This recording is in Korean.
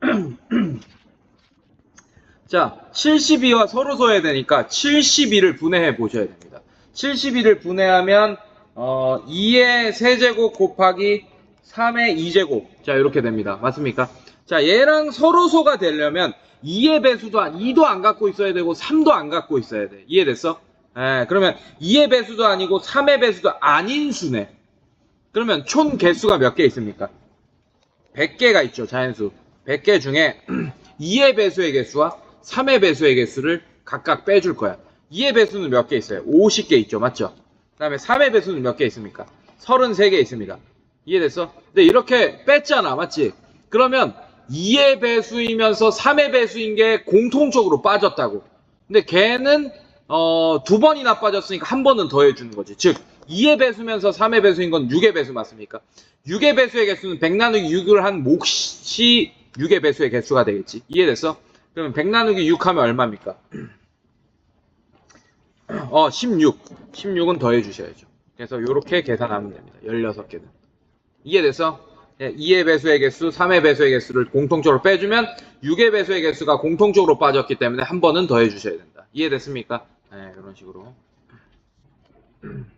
자, 72와 서로 써야 되니까 72를 분해해 보셔야 됩니다. 72를 분해하면 어, 2의 세제곱 곱하기 3의 2제곱. 자, 이렇게 됩니다. 맞습니까? 자, 얘랑 서로소가 되려면 2의 배수도 안, 2도 안 갖고 있어야 되고 3도 안 갖고 있어야 돼. 이해됐어? 예, 그러면 2의 배수도 아니고 3의 배수도 아닌 수네. 그러면 총 개수가 몇 개 있습니까? 100개가 있죠, 자연수. 100개 중에 2의 배수의 개수와 3의 배수의 개수를 각각 빼줄 거야. 2의 배수는 몇 개 있어요? 50개 있죠, 맞죠? 그 다음에 3의 배수는 몇 개 있습니까? 33개 있습니다. 이해됐어? 근데 이렇게 뺐잖아, 맞지? 그러면 2의 배수이면서 3의 배수인 게 공통적으로 빠졌다고. 근데 걔는 어, 두 번이나 빠졌으니까 한 번은 더 해주는 거지. 즉 2의 배수면서 3의 배수인 건 6의 배수 맞습니까? 6의 배수의 개수는 100 나누기 6을 한 몫이 6의 배수의 개수가 되겠지. 이해됐어? 그러면 100 나누기 6 하면 얼마입니까? 어, 16. 16은 더해 주셔야죠. 그래서 이렇게 계산하면 됩니다. 16개는. 이해됐어? 2의 배수의 개수, 3의 배수의 개수를 공통적으로 빼주면 6의 배수의 개수가 공통적으로 빠졌기 때문에 한 번은 더해 주셔야 된다. 이해됐습니까? 네, 이런 식으로.